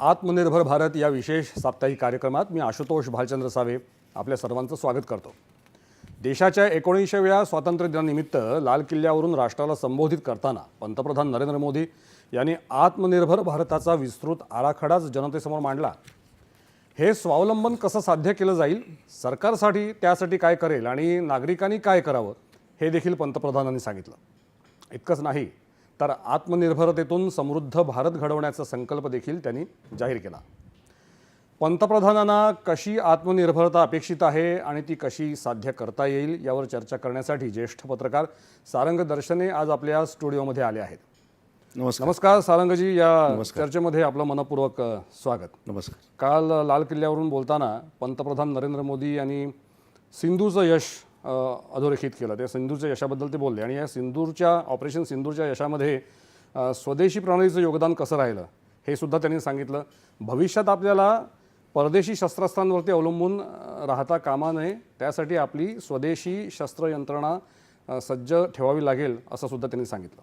आत्मनिर्भर भारत या विशेष साप्ताहिक कार्यक्रमात मी आशुतोष भालचंद्र सावे आपल्या सर्वांचं स्वागत करतो. देशाच्या एकोणीसव्या स्वातंत्र्य दिनानिमित्त लाल किल्ल्यावरून राष्ट्राला संबोधित करताना पंतप्रधान नरेंद्र मोदी यांनी आत्मनिर्भर भारताचा विस्तृत आराखडाच जनतेसमोर मांडला. हे स्वावलंबन कसं साध्य केलं जाईल? सरकारसाठी त्यासाठी काय करेल आणि नागरिकांनी काय करावं? हे देखील पंतप्रधानांनी सांगितलं. इतकंच नाही तर आत्मनिर्भरतेतून समृद्ध भारत घडवण्याचा संकल्प देखील त्यांनी जाहीर केला. पंतप्रधानांना कशी आत्मनिर्भरता अपेक्षित आहे आणि ती कशी साध्य करता येईल यावर चर्चा करण्यासाठी ज्येष्ठ पत्रकार सारंग दर्शने आज आपल्या स्टुडिओमध्ये आले आहेत. नमस्कार. नमस्कार सारंगजी या चर्चेमध्ये आपलं मनपूर्वक स्वागत. नमस्कार. काल लाल किल्ल्यावरून बोलताना पंतप्रधान नरेंद्र मोदी यांनी सिंधूचं यश अधोरेखित केलं. ते सिंधूरच्या यशाबद्दल ते बोलले. आणि या सिंदूरच्या ऑपरेशन सिंदूरच्या यशामध्ये स्वदेशी प्रणालीचं योगदान कसं राहिलं हे सुद्धा त्यांनी सांगितलं. भविष्यात आपल्याला परदेशी शस्त्रास्त्रांवरती अवलंबून राहता कामा नये. त्यासाठी आपली स्वदेशी शस्त्र यंत्रणा सज्ज ठेवावी लागेल असं सुद्धा त्यांनी सांगितलं.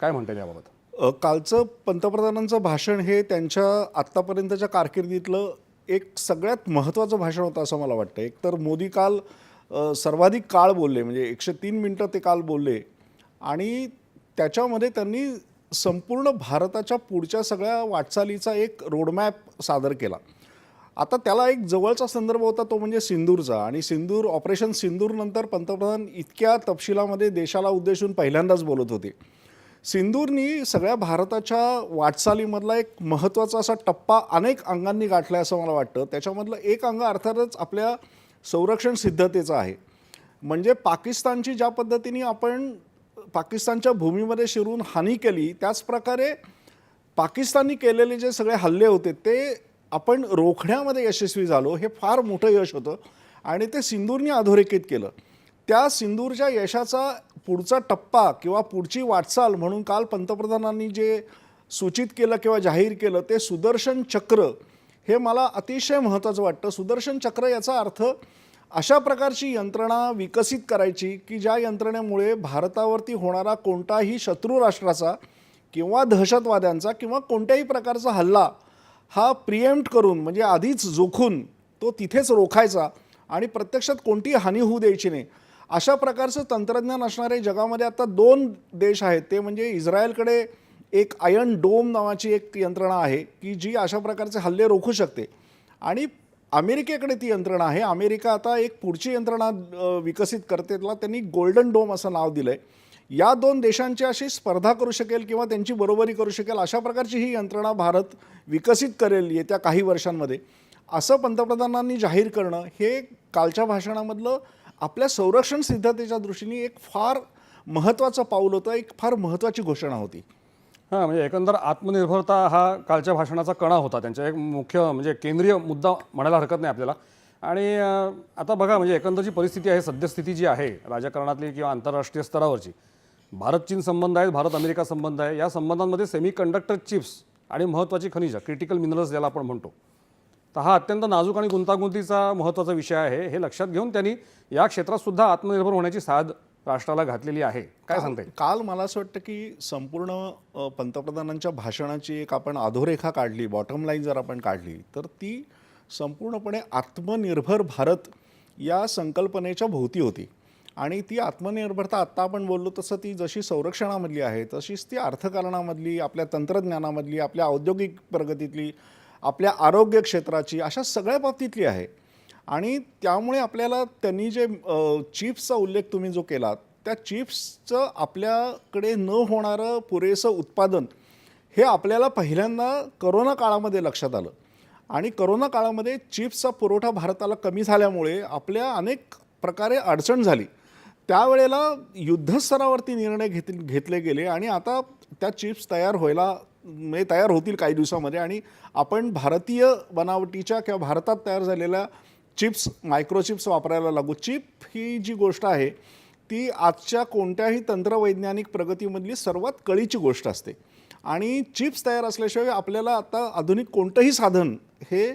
काय म्हणता येईल याबाबत कालचं पंतप्रधानांचं भाषण हे त्यांच्या आत्तापर्यंतच्या कारकिर्दीतलं एक सगळ्यात महत्त्वाचं भाषण होतं असं मला वाटतं. एक तर मोदी काल सर्वाधिक काळ बोलले म्हणजे एकशे तीन मिनटं ते काल बोलले. आणि त्याच्यामध्ये त्यांनी संपूर्ण भारताच्या पुढच्या सगळ्या वाटचालीचा एक रोडमॅप सादर केला. आता त्याला एक जवळचा संदर्भ होता तो म्हणजे सिंदूरचा. आणि सिंदूर ऑपरेशन सिंदूरनंतर पंतप्रधान इतक्या तपशिलामध्ये देशाला उद्देशून पहिल्यांदाच बोलत होते. सिंदूरनी सगळ्या भारताच्या वाटचालीमधला एक महत्त्वाचा असा टप्पा अनेक अंगांनी गाठला आहे असं मला वाटतं. त्याच्यामधलं एक अंग अर्थातच आपल्या संरक्षण सिद्धतेचं आहे. म्हणजे पाकिस्तानची ज्या पद्धतीने आपण पाकिस्तानच्या भूमीमध्ये शिरून हानी केली त्याच प्रकारे केलेले जे सगळे हल्ले होते ते आपण रोखण्यामध्ये यशस्वी झालो हे फार मोठं यश होतं. आणि ते सिंदूरनी अधोरेखित केलं. त्या सिंदूरच्या यशाचा पुढचा टप्पा किंवा पुढची वाटचाल म्हणून काल पंतप्रधानांनी जे सूचित केलं किंवा जाहीर केलं ते सुदर्शन चक्र हे मला अतिशय महत्त्वाचं वाटतं. सुदर्शन चक्र याचा अर्थ अशा प्रकारची यंत्रणा विकसित करायची की ज्या यंत्रणेमुळे भारतावरती होणारा कोणताही शत्रू राष्ट्राचा किंवा दहशतवाद्यांचा किंवा कोणत्याही प्रकारचा हल्ला हा प्रिएम्प्ट करून म्हणजे आधीच जोखून तो तिथेच रोखायचा आणि प्रत्यक्षात कोणतीही हानी होऊ द्यायची नाही. अशा प्रकारचं तंत्रज्ञान असणारे जगामध्ये आता दोन देश आहेत. ते म्हणजे इस्रायलकडे एक आयन डोम नावाची एक यंत्रणा आहे की जी अशा प्रकारचे हल्ले रोखू शकते. आणि अमेरिकेकडे ती यंत्रणा आहे. अमेरिका आता एक पुढची यंत्रणा विकसित करते. त्याला त्यांनी गोल्डन डोम असं नाव दिलं आहे या दोन देशांची अशी स्पर्धा करू शकेल किंवा त्यांची बरोबरी करू शकेल अशा प्रकारची ही यंत्रणा भारत विकसित करेल येत्या काही वर्षांमध्ये. असं पंतप्रधानांनी जाहीर करणं हे कालच्या भाषणामधलं आपल्या संरक्षण सिद्धतेच्या दृष्टीने एक फार महत्त्वाचं पाऊल होतं एक फार महत्त्वाची घोषणा होती. हां म्हणजे एकंदर आत्मनिर्भरता हा कालच्या भाषणाचा कणा होता त्यांचा. एक मुख्य म्हणजे केंद्रीय मुद्दा म्हणायला हरकत नाही आपल्याला. आणि आता बघा म्हणजे एकंदर जी परिस्थिती आहे सद्यस्थिती जी आहे राजकारणातली किंवा आंतरराष्ट्रीय स्तरावरची भारत चीन संबंध आहेत भारत अमेरिका संबंध आहे या संबंधांमध्ये सेमी कंडक्टर चिप्स आणि महत्त्वाची खनिजं क्रिटिकल मिनरल्स ज्याला आपण म्हणतो तर हा अत्यंत नाजूक आणि गुंतागुंतीचा महत्त्वाचा विषय आहे. हे लक्षात घेऊन त्यांनी या क्षेत्रात सुद्धा आत्मनिर्भर होण्याची साध राष्ट्राला घातलेली आहे. काय सांगता काल मला असं वाटतं की संपूर्ण पंतप्रधानांच्या भाषणाची एक आपण अधोरेखा काढली बॉटम लाईन जर आपण काढली तर ती संपूर्णपणे आत्मनिर्भर भारत या संकल्पनेच्या भोवती होती. आणि ती आत्मनिर्भरता आत्ता आपण बोललो तसं ती जशी संरक्षणामधली आहे तशीच ती अर्थकारणामधली आपल्या तंत्रज्ञानामधली आपल्या औद्योगिक प्रगतीतली आपल्या आरोग्य क्षेत्राची अशा सगळ्या बाबतीतली आहे. आणि त्यामुळे आपल्याला त्यांनी जे चिप्सचा उल्लेख तुम्ही जो केला त्या चिप्सचं आपल्याकडे न होणारं पुरेसं उत्पादन हे आपल्याला पहिल्यांदा करोना काळामध्ये लक्षात आलं. आणि करोना काळामध्ये चिप्सचा पुरवठा भारताला कमी झाल्यामुळे आपल्या अनेक प्रकारे अडचण झाली. त्यावेळेला युद्धस्तरावरती निर्णय घेत घेतले गेले आणि आता त्या चिप्स तयार व्हायला म्हणजे तयार होतील काही दिवसामध्ये आणि आपण भारतीय बनावटीच्या किंवा भारतात तयार झालेल्या चिप्स मायक्रोचिप्स वापरायला लागू. चिप ही जी गोष्ट आहे ती आजच्या कोणत्याही तंत्रवैज्ञानिक प्रगतीमधली सर्वात कळीची गोष्ट असते. आणि चिप्स तयार असल्याशिवाय आपल्याला आता आधुनिक कोणतंही साधन हे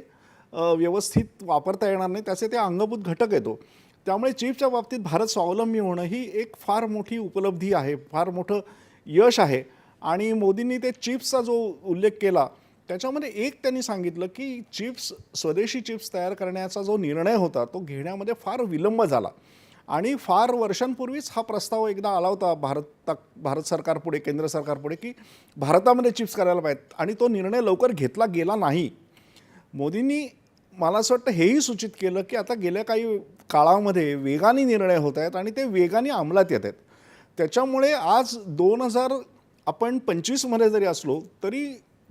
व्यवस्थित वापरता येणार नाही त्याचे ते अंगभूत घटक येतो. त्यामुळे चिप्सच्या बाबतीत भारत स्वावलंबी होणं ही एक फार मोठी उपलब्धी आहे फार मोठं यश आहे. आणि मोदींनी ते चिप्सचा जो उल्लेख केला त्याच्यामध्ये एक त्यांनी सांगितलं की चिप्स स्वदेशी चिप्स तयार करण्याचा जो निर्णय होता तो घेण्यामध्ये फार विलंब झाला. आणि फार वर्षांपूर्वीच हा प्रस्ताव एकदा आला होता भारत भारत सरकारपुढे केंद्र सरकारपुढे की भारतामध्ये चिप्स करायला पाहिजेत. आणि तो निर्णय लवकर घेतला गेला नाही. मोदींनी मला असं वाटतं हेही सूचित केलं की आता गेल्या काही काळामध्ये वेगाने निर्णय होत आहेत आणि ते वेगाने अंमलात येत आहेत. त्याच्यामुळे आज दोन हजार आपण पंचवीसमध्ये जरी असलो तरी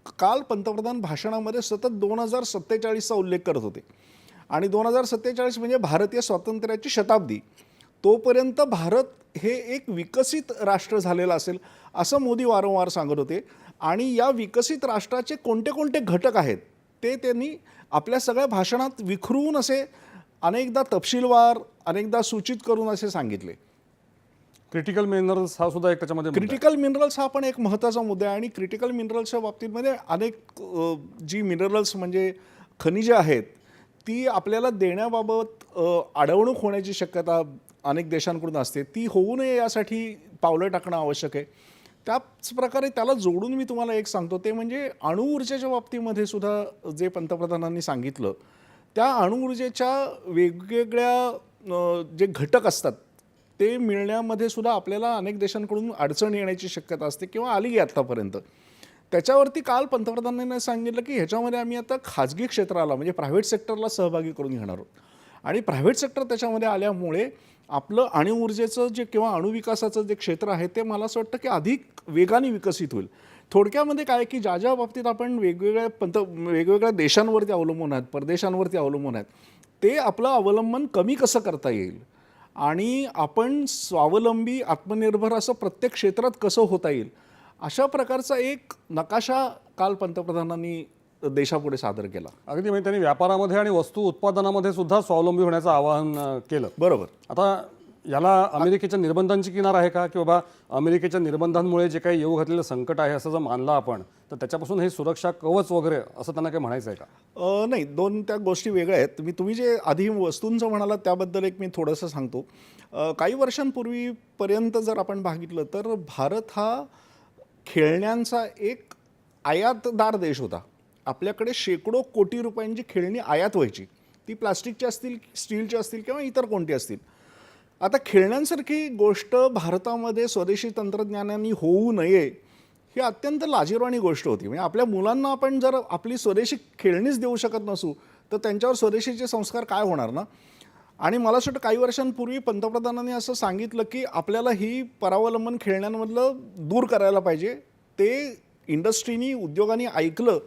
काल पंतप्रधान भाषणामध्ये सतत दोन हजार सत्तेचाळीसचा उल्लेख करत होते. आणि दोन हजार सत्तेचाळीस म्हणजे भारतीय स्वातंत्र्याची शताब्दी. तोपर्यंत भारत हे एक विकसित राष्ट्र झालेलं असेल असं मोदी वारंवार सांगत होते. आणि या विकसित राष्ट्राचे कोणते कोणते घटक आहेत ते त्यांनी आपल्या सगळ्या भाषणात विखरून असे अनेकदा तपशीलवार अनेकदा सूचित करून असे सांगितले. क्रिटिकल मिनरल्स हा सुद्धा एक त्याच्यामध्ये क्रिटिकल मिनरल्स हा पण एक महत्त्वाचा मुद्दा आहे आणि क्रिटिकल मिनरल्सच्या बाबतीमध्ये अनेक जी मिनरल्स म्हणजे खनिजे आहेत ती आपल्याला देण्याबाबत अडवणूक होण्याची शक्यता अनेक देशांकडून असते. ती होऊ नये यासाठी पावलं टाकणं आवश्यक आहे. त्याच प्रकारे त्याला जोडून मी तुम्हाला एक सांगतो. ते म्हणजे अणुऊर्जेच्या बाबतीमध्ये सुद्धा जे पंतप्रधानांनी सांगितलं त्या अणुऊर्जेच्या वेगवेगळ्या जे घटक असतात ते मिळण्यामध्ये सुद्धा आपल्याला अनेक देशांकडून अडचण येण्याची शक्यता असते किंवा आली आत्तापर्यंत त्याच्यावरती काल पंतप्रधानांनी सांगितलं की ह्याच्यामध्ये आम्ही आता खाजगी क्षेत्राला म्हणजे प्रायव्हेट सेक्टरला सहभागी करून घेणार आहोत. आणि प्रायव्हेट सेक्टर त्याच्यामध्ये आल्यामुळे आपलं अणुऊर्जेचं जे किंवा अणुविकासाचं जे क्षेत्र आहे ते मला असं वाटतं की अधिक वेगाने विकसित होईल. थोडक्यामध्ये काय की ज्या ज्या बाबतीत आपण वेगवेगळ्या पंत वेगवेगळ्या देशांवरती अवलंबून आहेत परदेशांवरती अवलंबून आहेत ते आपलं अवलंबन कमी कसं करता येईल? आणि आपण स्वावलंबी आत्मनिर्भर असं प्रत्येक क्षेत्रात कसं होता येईल? अशा प्रकारचा एक नकाशा काल पंतप्रधानांनी देशापुढे सादर केला. अगदी म्हणजे त्यांनी व्यापारामध्ये आणि वस्तू उत्पादनामध्ये सुद्धा स्वावलंबी होण्याचं आवाहन केलं. बरोबर. आता याला अमेरिकेच्या निर्बंधांची किनार आहे का? की बाबा अमेरिकेच्या निर्बंधांमुळे जे काही येऊ घातलेलं संकट आहे असं जर मानलं आपण तर त्याच्यापासून हे सुरक्षा कवच वगैरे असं त्यांना काही म्हणायचं आहे का नाही दोन त्या गोष्टी वेगळ्या आहेत. मी तुम्ही जे आधी वस्तूंचं म्हणाला त्याबद्दल एक मी थोडंसं सांगतो. काही वर्षांपूर्वीपर्यंत जर आपण बघितलं तर भारत हा खेळण्यांचा एक आयातदार देश होता. आपल्याकडे शेकडो कोटी रुपयांची खेळणी आयात व्हायची. ती प्लास्टिकची असतील स्टीलची असतील किंवा इतर कोणती असतील. आता खेळण्यांसारखी गोष्ट भारतामध्ये स्वदेशी तंत्रज्ञानाने होऊ नये ही अत्यंत लाजीरवाणी गोष्ट होती. म्हणजे आपल्या मुलांना आपण जर आपली स्वदेशी खेळणीच देऊ शकत नसू तर त्यांच्यावर स्वदेशीचे संस्कार काय होणार ना? आणि मला असं वाटतं काही वर्षांपूर्वी पंतप्रधानांनी असं सांगितलं की आपल्याला ही परावलंबन खेळण्यांमधलं दूर करायला पाहिजे. ते इंडस्ट्रीनी उद्योगांनी ऐकलं.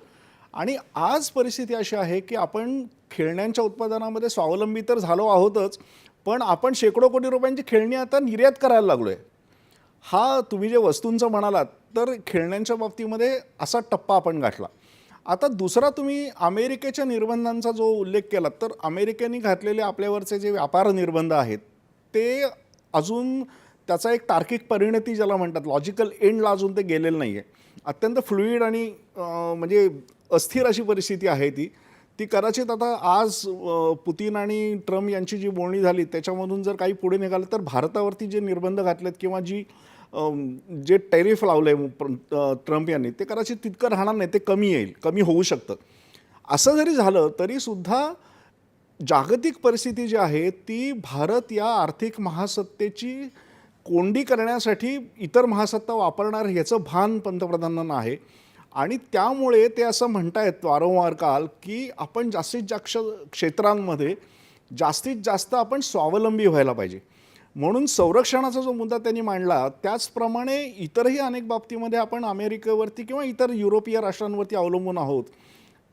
आणि आज परिस्थिती अशी आहे की आपण खेळण्यांच्या उत्पादनामध्ये स्वावलंबी तर झालो आहोतच पण आपण शेकडो कोटी रुपयांची खेळणी आता निर्यात करायला लागलो आहे हा तुम्ही जे वस्तूंचं म्हणालात तर खेळण्यांच्या बाबतीमध्ये असा टप्पा आपण गाठला. आता दुसरा तुम्ही अमेरिकेच्या निर्बंधांचा जो उल्लेख केला तर अमेरिकेने घातलेले आपल्यावरचे जे व्यापार निर्बंध आहेत ते अजून त्याचा एक तार्किक परिणती ज्याला म्हणतात लॉजिकल एंडला अजून ते गेलेलं नाही आहे अत्यंत फ्लुईड आणि म्हणजे अस्थिर अशी परिस्थिती आहे ती. ती कदाचित आता आज पुतीन आणि ट्रम्प यांची जी बोलणी झाली त्याच्यामधून जर काही पुढे निघालं तर भारतावरती जे निर्बंध घातलेत किंवा जी जे टेरिफ लावलं आहे ट्रम्प यांनी ते कदाचित तितकं राहणार नाही ते कमी येईल कमी होऊ शकतं. असं जरी झालं तरीसुद्धा जागतिक परिस्थिती जी आहे ती भारत या आर्थिक महासत्तेची कोंडी करण्यासाठी इतर महासत्ता वापरणार ह्याचं भान पंतप्रधानांना आहे. आणि त्यामुळे ते असं म्हणतायत वारंवार काल की आपण जास्तीत जास्त क्षेत्रांमध्ये जास्तीत जास्त आपण स्वावलंबी व्हायला पाहिजे. म्हणून संरक्षणाचा जो मुद्दा त्यांनी मांडला त्याचप्रमाणे इतरही अनेक बाबतीमध्ये आपण अमेरिकेवरती किंवा इतर युरोपीय राष्ट्रांवरती अवलंबून आहोत.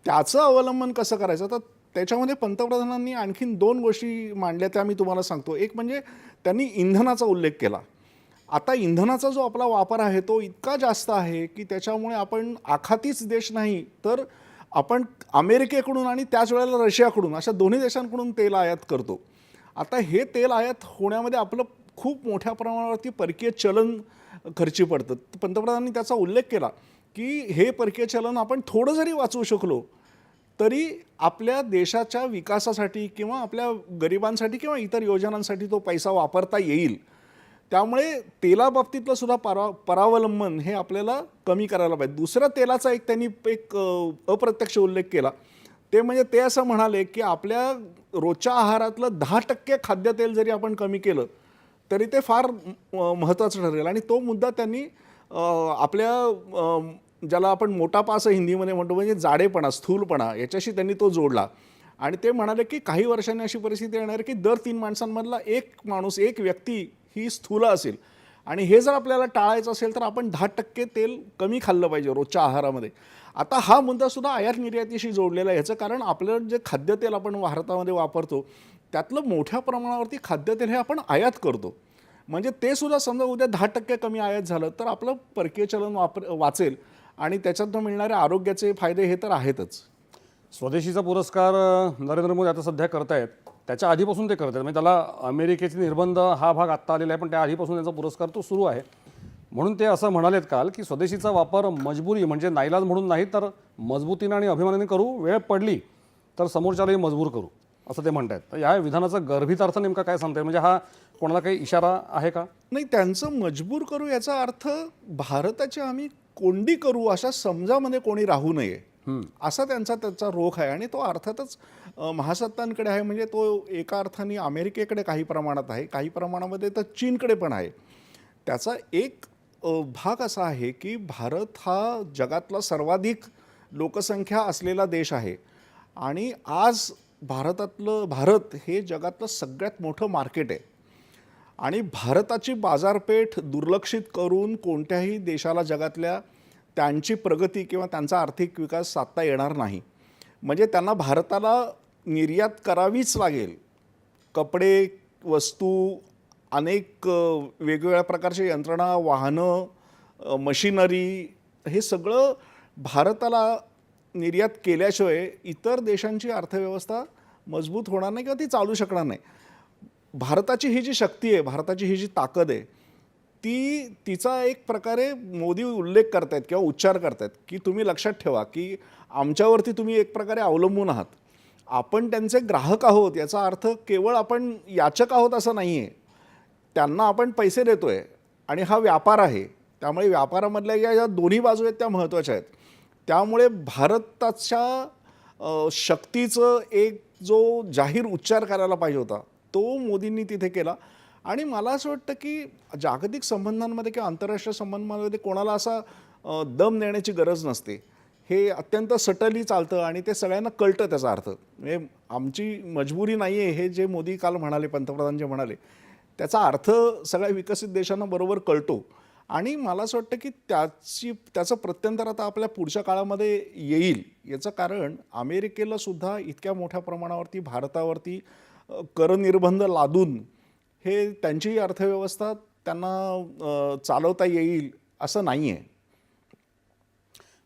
त्याचं अवलंबन कसं करायचं? तर त्याच्यामध्ये पंतप्रधानांनी आणखीन दोन गोष्टी मांडल्या त्या मी तुम्हाला सांगतो. एक म्हणजे त्यांनी इंधनाचा उल्लेख केला. आता इंधनाचा जो आपला वापर आहे तो इतका जास्त आहे की त्याच्यामुळे आपण आखातीच देश नाही तर आपण अमेरिकेकडून आणि त्याच वेळेला रशियाकडून अशा दोन्ही देशांकडून तेल आयात करतो. आता हे तेल आयात होण्यामध्ये आपलं खूप मोठ्या प्रमाणावरती परकीय चलन खर्ची पडतं. पंतप्रधानांनी त्याचा उल्लेख केला की हे परकीय चलन आपण थोडं जरी वाचवू शकलो तरी आपल्या देशाच्या विकासासाठी किंवा आपल्या गरिबांसाठी किंवा इतर योजनांसाठी तो पैसा वापरता येईल. त्यामुळे तेलाबाबतीतलं सुद्धा परा परावलंबन हे आपल्याला कमी करायला पाहिजे. दुसऱ्या तेलाचा एक त्यांनी एक अप्रत्यक्ष उल्लेख केला. ते म्हणजे ते असं म्हणाले की आपल्या रोजच्या आहारातलं दहा टक्के खाद्यतेल जरी आपण कमी केलं तरी ते फार महत्त्वाचं ठरेल. आणि तो मुद्दा त्यांनी आपल्या ज्याला आपण मोटापा असं हिंदीमध्ये म्हणतो म्हणजे जाडेपणा स्थूलपणा याच्याशी त्यांनी तो जोडला. आणि ते म्हणाले की काही वर्षांनी अशी परिस्थिती येणार आहे की दर तीन माणसांमधला एक माणूस एक व्यक्ती ही स्थूल असेल. आणि हे जर आपल्याला टाळायचं असेल तर आपण दहा टक्के तेल कमी खाल्लं पाहिजे रोजच्या आहारामध्ये. आता हा मुद्दासुद्धा आयात निर्यातीशी जोडलेला आहे. ह्याचं कारण आपलं जे खाद्यतेल आपण भारतामध्ये वापरतो त्यातलं मोठ्या प्रमाणावरती खाद्यतेल हे आपण आयात करतो. म्हणजे ते सुद्धा समजा उद्या दहा टक्के कमी आयात झालं तर आपलं परकीय चलन वापर वाचेल आणि त्याच्यातनं मिळणारे आरोग्याचे फायदे हे तर आहेतच. स्वदेशीचा पुरस्कार नरेंद्र मोदी आता सध्या करतायत त्याच्या आधीपासून ते करत आहेत म्हणजे त्याला अमेरिकेचे निर्बंध हा भाग आत्ता आलेला आहे पण त्या आधीपासून त्यांचा पुरस्कार तो सुरू आहे. म्हणून ते असं म्हणालेत काल की स्वदेशीचा वापर मजबुरी म्हणजे नाईलाज म्हणून नाही तर मजबूतीनं आणि अभिमानाने करू वेळ पडली तर समोरच्यालाही मजबूर करू असं ते म्हणत आहेत तर या विधानाचा गर्भित अर्थ नेमका काय सांगताय? म्हणजे हा कोणाला काही इशारा आहे का? नाही त्यांचं मजबूर करू याचा अर्थ भारताची आम्ही कोंडी करू अशा समजामध्ये कोणी राहू नये. असा त्यांचा त्याचा रोख आहे आणि तो अर्थातच महासत्तांकडे आहे. म्हणजे तो एका अर्थाने अमेरिकेकडे काही प्रमाणात आहे. काही प्रमाणामध्ये तर चीनकडे पण आहे. त्याचा एक भाग असा आहे की भारत हा जगातला सर्वाधिक लोकसंख्या असलेला देश आहे. आणि आज भारतातलं भारत हे जगातलं सगळ्यात मोठं मार्केट आहे. आणि भारताची बाजारपेठ दुर्लक्षित करून कोणत्याही देशाला जगातल्या त्यांची प्रगती किंवा त्यांचा आर्थिक विकास साधता येणार नाही. म्हणजे त्यांना भारताला निर्यात करावीच लागेल. कपडे वस्तू अनेक वेगवेगळ्या प्रकारच्या यंत्रणा वाहनं मशिनरी हे सगळं भारताला निर्यात केल्याशिवाय इतर देशांची अर्थव्यवस्था मजबूत होणार नाही किंवा ती चालू शकणार नाही. भारताची ही जी शक्ती आहे भारताची ही जी ताकद आहे ती तिचा एक प्रकारे मोदी उल्लेख करतायत किंवा उच्चार करतायत की तुम्ही लक्षात ठेवा की आमच्यावरती तुम्ही एक प्रकारे अवलंबून आहात. आपण त्यांचे ग्राहक आहोत याचा अर्थ केवळ आपण याचक आहोत असं नाही आहे त्यांना आपण पैसे देतो आहे आणि हा व्यापार आहे. त्यामुळे व्यापारामधल्या या ज्या दोन्ही बाजू आहेत त्या महत्त्वाच्या आहेत. त्यामुळे भारताच्या शक्तीचं एक जो जाहीर उच्चार करायला पाहिजे होता तो मोदींनी तिथे केला. आणि मला असं वाटतं की जागतिक संबंधांमध्ये किंवा आंतरराष्ट्रीय संबंधांमध्ये कोणाला असा दम देण्याची गरज नसते. हे अत्यंत सटली चालतं आणि ते सगळ्यांना कळतं त्याचा अर्थ. म्हणजे आमची मजबुरी नाही आहे हे जे मोदी काल म्हणाले पंतप्रधान जे म्हणाले त्याचा अर्थ सगळ्या विकसित देशांना बरोबर कळतो. आणि मला असं वाटतं की त्याची त्याचं प्रत्यंतर आता आपल्या पुढच्या काळामध्ये येईल. याचं कारण अमेरिकेला सुद्धा इतक्या मोठ्या प्रमाणावरती भारतावरती करनिर्बंध लादून हे त्यांची अर्थव्यवस्था त्यांना चालवता येईल असं नाही आहे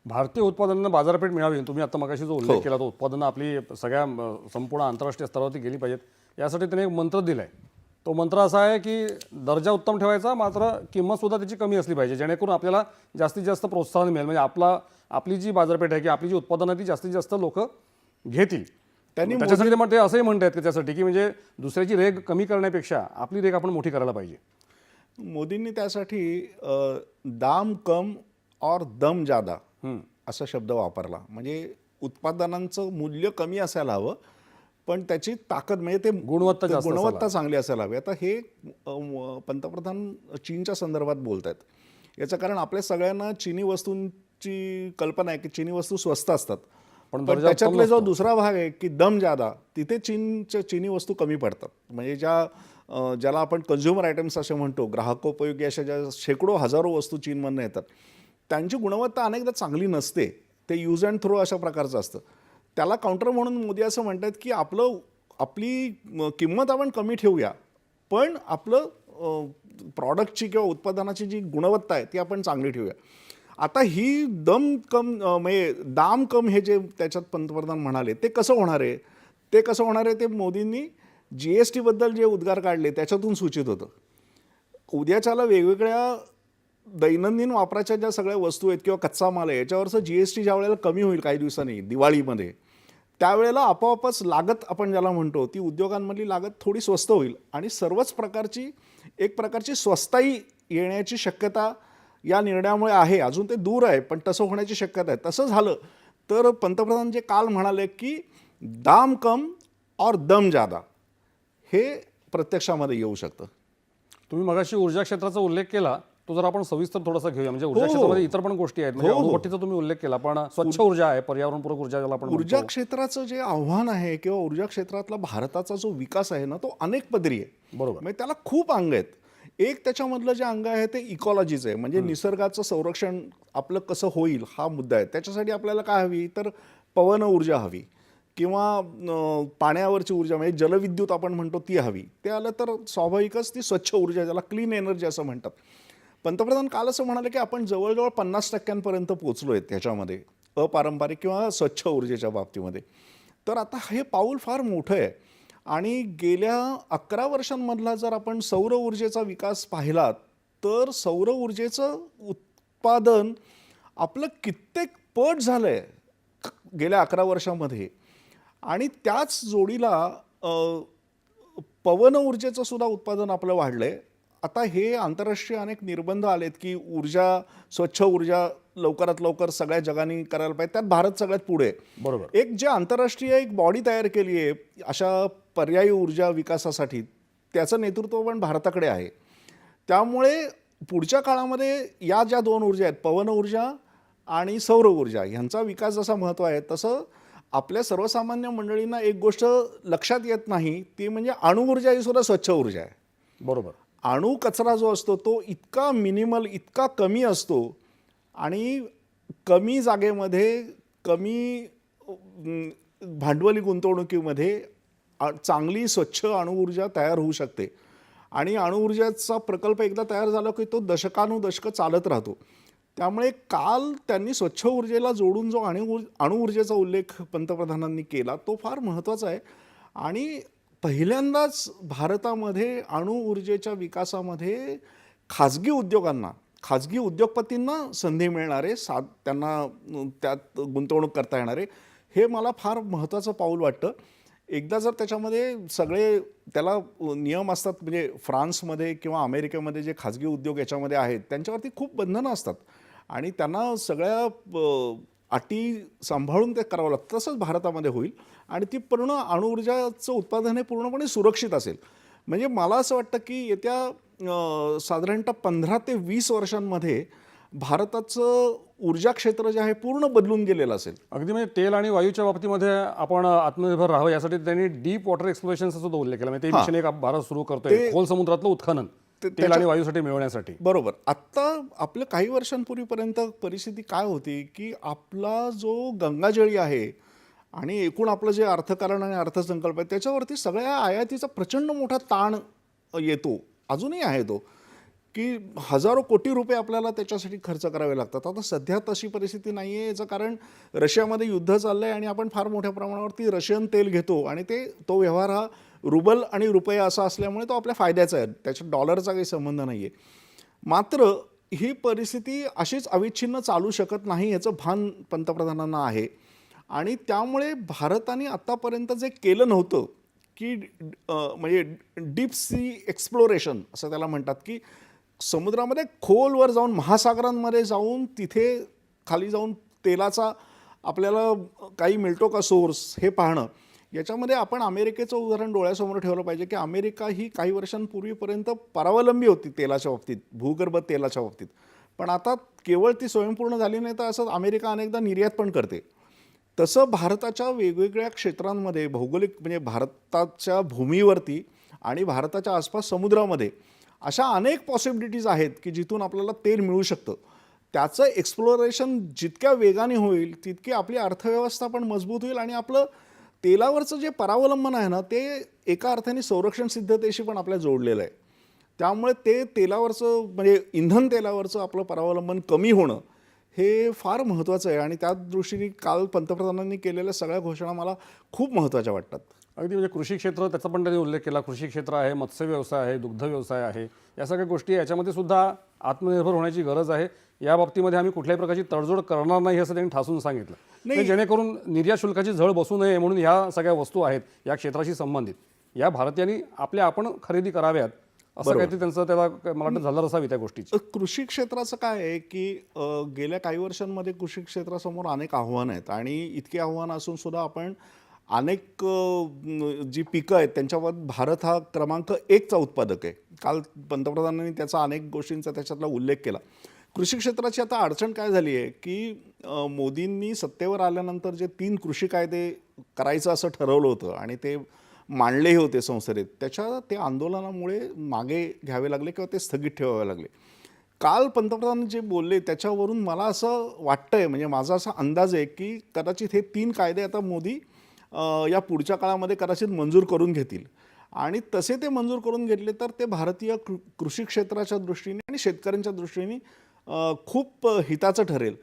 भारतीय उत्पादनांना बाजारपेठ मिळावी तुम्ही आता मगाशी जो उल्लेख केला तो उत्पादनं आपली सगळ्या संपूर्ण आंतरराष्ट्रीय स्तरावरती गेली पाहिजेत. यासाठी त्याने एक मंत्र दिला आहे तो मंत्र असा आहे की दर्जा उत्तम ठेवायचा मात्र किंमतसुद्धा त्याची कमी असली पाहिजे. जेणेकरून आपल्याला जास्तीत जास्त प्रोत्साहन मिळेल. म्हणजे आपला आपली जी बाजारपेठ आहे की आपली जी उत्पादनं आहे ती जास्तीत जास्त लोक घेतील. त्यांनी त्याच्यासाठी ते म्हणते असंही म्हणतात की त्यासाठी की म्हणजे दुसऱ्याची रेग कमी करण्यापेक्षा आपली रेग आपण मोठी करायला पाहिजे. मोदींनी त्यासाठी दाम कम और दम जादा असा शब्द वापरला. म्हणजे उत्पादनांचं मूल्य कमी असायला हवं पण त्याची ताकद म्हणजे ते गुणवत्ता गुणवत्ता चांगली असायला हवी. आता हे पंतप्रधान चीनच्या संदर्भात बोलत आहेत याचं कारण आपल्या सगळ्यांना चिनी वस्तूंची कल्पना आहे की चिनी वस्तू स्वस्त असतात. पण त्याच्यातला जो दुसरा भाग आहे की दम जादा तिथे चीनच्या चिनी वस्तू कमी पडतात. म्हणजे ज्या ज्याला आपण कन्झ्युमर आयटम्स असे म्हणतो ग्राहकोपयोगी अशा ज्या शेकडो हजारो वस्तू चीनमधनं येतात त्यांची गुणवत्ता अनेकदा चांगली नसते. ते यूज अँड थ्रो अशा प्रकारचं असतं. त्याला काउंटर म्हणून मोदी असं म्हणतात की आपलं आपली किंमत आपण कमी ठेवूया पण आपलं प्रॉडक्टची किंवा उत्पादनाची जी गुणवत्ता आहे ती आपण चांगली ठेवूया. आता ही दम कम म्हणजे दाम कम हे जे त्याच्यात पंतप्रधान म्हणाले ते कसं होणार आहे? ते कसं होणार आहे ते मोदींनी जी एस टीबद्दल जे उद्गार काढले त्याच्यातून सूचित होतं. उद्याच्याला वेगवेगळ्या दैनंदिन वापराच्या ज्या सगळ्या वस्तू आहेत किंवा कच्चा माल आहे याच्यावरचं जी एस टी ज्या वेळेला कमी होईल काही दिवसांनी दिवाळीमध्ये त्यावेळेला आपोआपच लागत आपण ज्याला म्हणतो ती उद्योगांमधली लागत थोडी स्वस्त होईल. आणि सर्वच प्रकारची एक प्रकारची स्वस्ताई येण्याची शक्यता या निर्णयामुळे आहे. अजून ते दूर आहे पण तसं होण्याची शक्यता आहे. तसं झालं तर पंतप्रधान जे काल म्हणाले की दाम कम और दम जादा हे प्रत्यक्षामध्ये येऊ शकतं. तुम्ही मगाशी ऊर्जा क्षेत्राचा उल्लेख केला तो जर आपण सविस्तर थोडासा घेऊया. म्हणजे ऊर्जा हो. क्षेत्रामध्ये इतर पण गोष्टी आहेत. म्हणजे हो, हो. अणुभट्टीचा तुम्ही उल्लेख केला पण स्वच्छ ऊर्जा आहे पर्यावरणपूरक ऊर्जा ज्याला आपण ऊर्जा. क्षेत्राचं जे आव्हान आहे किंवा ऊर्जा क्षेत्रातला भारताचा जो विकास आहे ना तो अनेक पदरी आहे. बरोबर. म्हणजे त्याला खूप अंग आहेत. एक त्याच्यामधलं जे अंग आहे ते इकॉलॉजीचं आहे. म्हणजे निसर्गाचं संरक्षण आपलं कसं होईल हा मुद्दा आहे. त्याच्यासाठी आपल्याला काय हवी? तर पवन ऊर्जा हवी किंवा पाण्यावरची ऊर्जा म्हणजे जलविद्युत आपण म्हणतो ती हवी. ते आलं तर स्वाभाविकच ती स्वच्छ ऊर्जा ज्याला क्लीन एनर्जी असं म्हणतात. पंतप्रधान काल असं म्हणाले की आपण जवळजवळ पन्नास टक्क्यांपर्यंत पोचलो आहेत त्याच्यामध्ये अपारंपरिक किंवा स्वच्छ ऊर्जेच्या बाबतीमध्ये. तर आता हे पाऊल फार मोठं आहे. आणि गेल्या अकरा वर्षांमधला जर आपण सौर ऊर्जेचा विकास पाहिला तर सौर ऊर्जेचं उत्पादन आपलं कित्येक पट झालं आहे गेल्या अकरा वर्षामध्ये. आणि त्याच जोडीला पवन ऊर्जेचं सुद्धा उत्पादन आपलं वाढलं आहे आता हे आंतरराष्ट्रीय अनेक निर्बंध आलेत की ऊर्जा स्वच्छ ऊर्जा लवकरात लवकर सगळ्या जगाने करायला पाहिजे. त्यात भारत सगळ्यात पुढे. बरोबर. एक जे आंतरराष्ट्रीय एक बॉडी तयार केली आहे अशा पर्यायी ऊर्जा विकासासाठी त्याचं नेतृत्व पण भारताकडे आहे. त्यामुळे पुढच्या काळामध्ये या ज्या दोन ऊर्जा आहेत पवन ऊर्जा आणि सौर ऊर्जा ह्यांचा विकास जसा महत्त्व आहे तसं आपल्या सर्वसामान्य मंडळींना एक गोष्ट लक्षात येत नाही ती म्हणजे अणुऊर्जा ही सुद्धा स्वच्छ ऊर्जा आहे. बरोबर. अणू कचरा जो असतो तो इतका मिनिमल इतका कमी असतो आणि कमी जागेमध्ये कमी भांडवली गुंतवणुकीमध्ये चांगली स्वच्छ अणुऊर्जा तयार होऊ शकते. आणि अणुऊर्जाचा प्रकल्प एकदा तयार झाला की तो दशकानुदशकं चालत राहतो. त्यामुळे काल त्यांनी स्वच्छ ऊर्जेला जोडून जो अणु अणुऊर्जेचा उल्लेख पंतप्रधानांनी केला तो फार महत्त्वाचा आहे. आणि पहिल्यांदाच भारतामध्ये अणुऊर्जेच्या विकासामध्ये खाजगी उद्योगांना खाजगी उद्योगपतींना संधी मिळणारे सा त्यांना त्यात गुंतवणूक करता येणारे हे मला फार महत्त्वाचं पाऊल वाटतं. एकदा जर त्याच्यामध्ये सगळे त्याला नियम असतात म्हणजे फ्रान्समध्ये किंवा अमेरिकेमध्ये जे खाजगी उद्योग याच्यामध्ये आहेत त्यांच्यावरती खूप बंधनं असतात. आणि त्यांना सगळ्या अटी सांभाळून ते करावं लागतं. तसंच भारतामध्ये होईल. आणि ती पूर्ण अणुऊर्जाचं उत्पादन हे पूर्णपणे सुरक्षित असेल. म्हणजे मला असं वाटतं की येत्या साधारणतः पंधरा ते वीस वर्षांमध्ये भारताचं ऊर्जा क्षेत्र जे आहे पूर्ण बदलून गेलेलं असेल. अगदी म्हणजे तेल आणि वायूच्या बाबतीमध्ये आपण आत्मनिर्भर राहावं यासाठी त्यांनी डीप वॉटर एक्सप्लोरेशनचा सुद्धा उल्लेख केला. म्हणजे ते मिशन एक भारत सुरू करतोय. खोल समुद्रातलं उत्खनन. तेल आणि वायूसाठी मिळवण्यासाठी. बरोबर. आत्ता आपलं काही वर्षांपूर्वीपर्यंत परिस्थिती काय होती की आपला जो गंगाजळी आहे आणि एकूण आपलं जे अर्थकारण आणि अर्थसंकल्प आहे त्याच्यावरती सगळ्या आयातीचा प्रचंड मोठा ताण येतो. अजूनही आहे तो. की हजारो कोटी रुपये आपल्याला त्याच्यासाठी खर्च करावे लागतात. आता सध्या तशी परिस्थिती नाही आहे याचं कारण रशियामध्ये युद्ध चाललं आहे आणि आपण फार मोठ्या प्रमाणावरती रशियन तेल घेतो आणि ते तो व्यवहार हा रुबल आणि रुपये असा असल्यामुळे तो आपल्या फायद्याचा आहे. त्याच्या डॉलरचा काही संबंध नाही आहे मात्र ही परिस्थिती अशीच अविच्छिन्न चालू शकत नाही याचं भान पंतप्रधानांना आहे. आणि त्यामुळे भारताने आत्तापर्यंत जे केलं नव्हतं की म्हणजे डीप सी एक्सप्लोरेशन असं त्याला म्हणतात की समुद्रामध्ये खोलवर जाऊन महासागरांमध्ये जाऊन तिथे खाली जाऊन तेलाचा आपल्याला काही मिळतो का सोर्स हे पाहणं. याच्यामध्ये आपण अमेरिकेचं उदाहरण डोळ्यासमोर ठेवलं पाहिजे की अमेरिका ही काही वर्षांपूर्वीपर्यंत परावलंबी होती तेलाच्या बाबतीत भूगर्भ तेलाच्या बाबतीत. पण आता केवळ ती स्वयंपूर्ण झाली नाही तर असं अमेरिका अनेकदा निर्यात पण करते. तसं भारताच्या वेगवेगळ्या क्षेत्रांमध्ये भौगोलिक म्हणजे भारताच्या भूमीवरती आणि भारताच्या आसपास समुद्रामध्ये अशा अनेक पॉसिबिलिटीज आहेत की जिथून आपल्याला तेल मिळू शकतं. त्याचं एक्सप्लोरेशन जितक्या वेगाने होईल तितकी आपली अर्थव्यवस्था पण मजबूत होईल आणि आपलं तेलावरचं जे परावलंबन आहे ना ते एका अर्थाने संरक्षण सिद्धतेशी पण आपल्या जोडलेलं आहे. त्यामुळे ते तेलावरचं म्हणजे इंधन तेलावरचं आपलं परावलंबन कमी होणं हे फार महत्त्वाचं आहे. आणि त्या दृष्टीने काल पंतप्रधानांनी केलेल्या सगळ्या घोषणा मला खूप महत्त्वाच्या वाटतात. अगदी म्हणजे कृषी क्षेत्र त्याचा पण त्यांनी उल्लेख केला. कृषी क्षेत्र आहे मत्स्य व्यवसाय आहे दुग्ध व्यवसाय आहे. या सगळ्या गोष्टी याच्यामध्ये सुद्धा आत्मनिर्भर होण्याची गरज आहे. या बाबतीमध्ये आम्ही कुठल्याही प्रकारची तडजोड करणार नाही असं त्यांनी ठासून सांगितलं. म्हणजे जेणेकरून निर्यात शुल्काची झळ बसू नये म्हणून ह्या सगळ्या वस्तू आहेत या क्षेत्राशी संबंधित. या भारतीयांनी आपल्या आपण खरेदी कराव्यात असं काहीतरी त्यांचं त्याला मला वाटतं झालं असावी त्या गोष्टीची. कृषी क्षेत्राचं काय आहे की गेल्या काही वर्षांमध्ये कृषी क्षेत्रासमोर अनेक आव्हानं आहेत आणि इतकी आव्हानं असून सुद्धा आपण अनेक जी पिकं आहेत त्यांच्यावर भारत हा क्रमांक एकचा उत्पादक आहे. काल पंतप्रधानांनी त्याचा अनेक गोष्टींचा त्याच्यातला उल्लेख केला. कृषी क्षेत्राची आता अडचण काय झाली आहे की मोदींनी सत्तेवर आल्यानंतर जे तीन कृषी कायदे करायचं असं ठरवलं होतं आणि ते मांडलेही होते संसदेत त्याच्या ते आंदोलनामुळे मागे घ्यावे लागले किंवा ते स्थगित ठेवावे लागले. काल पंतप्रधान जे बोलले त्याच्यावरून मला असं वाटतंय म्हणजे माझा असा अंदाज आहे की कदाचित हे तीन कायदे आता मोदी या पुढच्या काळामध्ये कदाचित मंजूर करून घेतील. आणि तसे ते मंजूर करून घेतले तर ते भारतीय कृ कृषी क्षेत्राच्या दृष्टीने आणि शेतकऱ्यांच्या दृष्टीने खूप हिताचं ठरेल.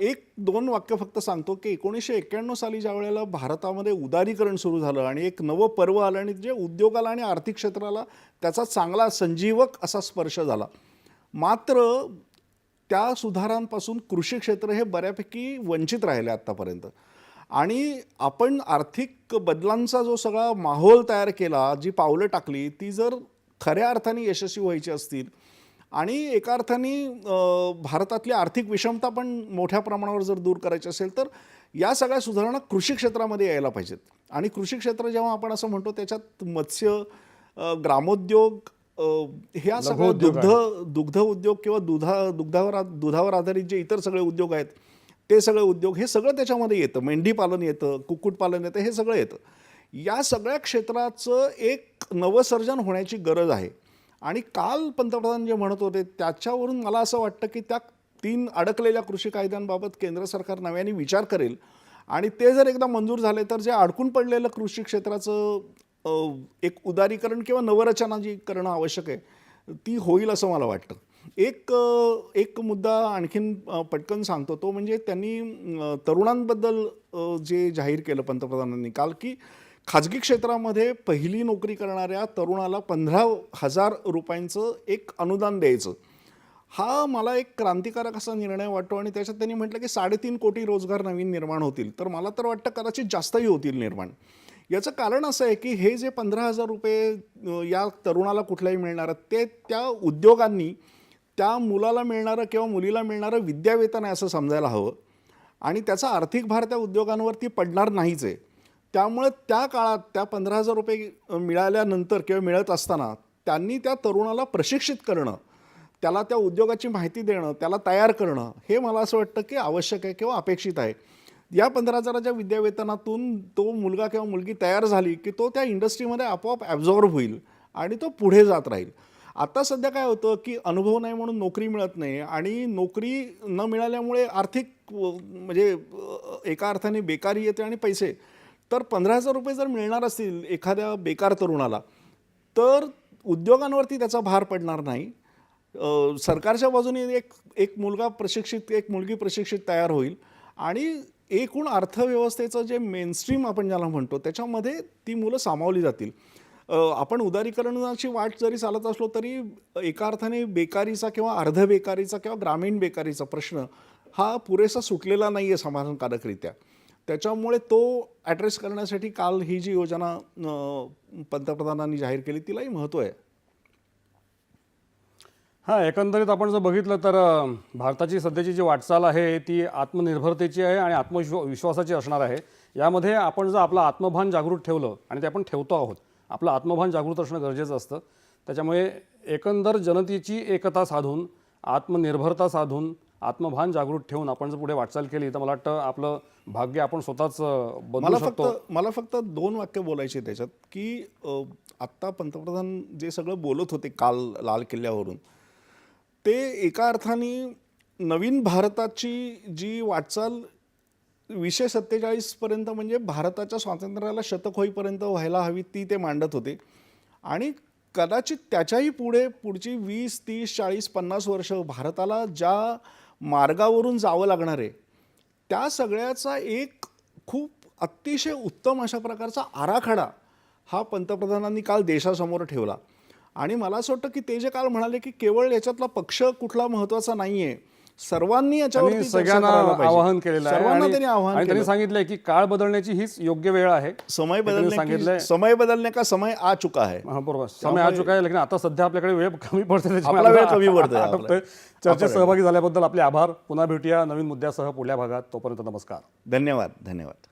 एक दोन वाक्य फक्त सांगतो की एकोणीसशे एक्क्याण्णव साली ज्या वेळेला भारतामध्ये उदारीकरण सुरू झालं आणि एक नवं पर्व आलं आणि जे उद्योगाला आणि आर्थिक क्षेत्राला त्याचा चांगला संजीवक असा स्पर्श झाला. मात्र त्या सुधारांपासून कृषी क्षेत्र हे बऱ्यापैकी वंचित राहिले आत्तापर्यंत. आणि आपण आर्थिक बदलांचा जो सगळा माहोल तयार केला जी पावलं टाकली ती जर खऱ्या अर्थाने यशस्वी व्हायची असतील आणि एका अर्थाने भारतातली आर्थिक विषमता पण मोठ्या प्रमाणावर जर दूर करायची असेल तर या सगळ्या सुधारणा कृषी क्षेत्रामध्ये यायला पाहिजेत. आणि कृषी क्षेत्र जेव्हा आपण असं म्हणतो त्याच्यात मत्स्य ग्रामोद्योग ह्या सगळ्या दुग्ध दुग्ध उद्योग किंवा दुधा दुग्धावर दुधावर आधारित जे इतर सगळे उद्योग आहेत ते सगळे उद्योग हे सगळं त्याच्यामध्ये येतं. मेंढीपालन येतं कुक्कुटपालन येतं हे सगळं येतं. या सगळ्या क्षेत्राचं एक नवसर्जन होण्याची गरज आहे. आणि काल पंतप्रधान जे म्हणत होते त्याच्यावरून मला असं वाटतं की त्या तीन अडकलेल्या कृषी कायद्यांबाबत केंद्र सरकार नव्याने विचार करेल. आणि ते जर एकदा मंजूर झाले तर जे अडकून पडलेलं कृषी क्षेत्राचं एक उदारीकरण किंवा नवरचना जी करणं आवश्यक आहे ती होईल असं मला वाटतं. एक एक मुद्दा आणखीन पटकन सांगतो तो म्हणजे त्यांनी तरुणांबद्दल जे जाहीर केलं पंतप्रधानांनी काल की खाजगी क्षेत्रामध्ये पहिली नोकरी करणाऱ्या तरुणाला पंधरा हजार रुपयांचं एक अनुदान द्यायचं. हा मला एक क्रांतिकारक असा निर्णय वाटतो आणि त्याच्यात त्यांनी म्हटलं की साडेतीन कोटी रोजगार नवीन निर्माण होतील. तर मला तर वाटतं कदाचित जास्तही होतील निर्माण. याचं कारण असं आहे की हे जे पंधरा हजार रुपये या तरुणाला कुठल्याही मिळणार ते त्या उद्योगांनी त्या मुलाला मिळणारं किंवा मुलीला मिळणारं विद्यावेतन आहे असं समजायला हवं. आणि त्याचा आर्थिक भार त्या उद्योगांवरती पडणार नाहीच आहे. त्यामुळे त्या काळात त्या पंधरा हजार रुपये मिळाल्यानंतर किंवा मिळत असताना त्यांनी त्या तरुणाला प्रशिक्षित करणं त्याला त्या उद्योगाची माहिती देणं त्याला तयार करणं हे मला असं वाटतं की आवश्यक आहे किंवा अपेक्षित आहे. या पंधरा हजाराच्या विद्यावेतनातून तो मुलगा किंवा मुलगी तयार झाली की तो त्या इंडस्ट्रीमध्ये आपोआप ॲब्झॉर्ब होईल आणि तो पुढे जात राहील. आता सध्या काय होतं की अनुभव नाही म्हणून नोकरी मिळत नाही आणि नोकरी न मिळाल्यामुळे आर्थिक म्हणजे एका अर्थाने बेकारी येते आणि पैसे. तर पंधरा हजार रुपये जर मिळणार असतील एखाद्या बेकार तरुणाला तर उद्योगांवरती त्याचा भार पडणार नाही. सरकारच्या बाजूने एक एक मुलगा प्रशिक्षित एक मुलगी प्रशिक्षित तयार होईल आणि एकूण अर्थव्यवस्थेचं जे मेनस्ट्रीम आपण ज्याला म्हणतो त्याच्यामध्ये ती मुलं सामावली जातील. आपण उदारीकरणाची वाट जरी चालत असलो तरी एका अर्थाने बेकारीचा किंवा अर्ध बेकारीचा किंवा ग्रामीण बेकारीचा प्रश्न हा पुरेसा सुटलेला नाही आहे समाधानकारकरित्या. त्याच्यामुळे तो ॲड्रेस करण्यासाठी काल ही जी योजना पंतप्रधानांनी जाहीर केली तिलाही महत्त्व आहे. हां एकंदरीत आपण जर बघितलं तर भारताची सध्याची जी वाटचाल आहे ती आत्मनिर्भरतेची आहे आणि आत्मविश्वा विश्वासाची असणार आहे. यामध्ये आपण जर आपलं आत्मभान जागृत ठेवलं आणि ते आपण ठेवतो आहोत आपलं आत्मभान जागृत असणं गरजेचं असतं. त्याच्यामुळे एकंदर जनतेची एकता साधून आत्मनिर्भरता साधून आत्मभान जागृत ठेवून आपण जर पुढे वाटचाल केली तर मला वाटतं आपलं भाग्य आपण स्वतःच बदलू मला फक्त शकतो मला फक्त दोन वाक्य बोलायचे त्याच्यात की अ, आत्ता पंतप्रधान जे सगळं बोलत होते काल लाल किल्ल्यावरून ते एका अर्थाने नवीन भारताची जी वाटचाल विषय सत्तेचाळीसपर्यंत म्हणजे भारताच्या स्वातंत्र्याला शतक होईपर्यंत व्हायला हवी ती ते मांडत होते. आणि कदाचित त्याच्याही पुढे पुढची वीस तीस चाळीस पन्नास वर्ष भारताला ज्या मार्गावरून जावं लागणार आहे. त्या सगळ्याचा एक खूप अतिशय उत्तम अशा प्रकारचा आराखडा हा पंतप्रधानांनी काल देशासमोर ठेवला. आणि मला असं वाटतं की ते जे काल म्हणाले की केवळ याच्यातला पक्ष कुठला महत्त्वाचा नाही आहे सर्वांनी चर्चा सगळ्यांना. आवाहन केलेलं आहे. सर्वांना आणि- त्यांनी आवाहन त्यांनी सांगितलंय की काळ बदलण्याची हीच योग्य वेळ आहे. समय बदलने सांगितलंय. समय बदलने का समय आ चुका है हा बरोबर. समय आ चुका आहे लेकिन आता सध्या आपल्याकडे वेळ कमी पडते त्याच्यामुळे आपला वेळ कमी पडतोय. चर्चेत सहभागी झाल्याबद्दल आपले आभार. पुन्हा भेटूया नवीन मुद्द्यासह पुढल्या भागात. तोपर्यंत नमस्कार. धन्यवाद धन्यवाद.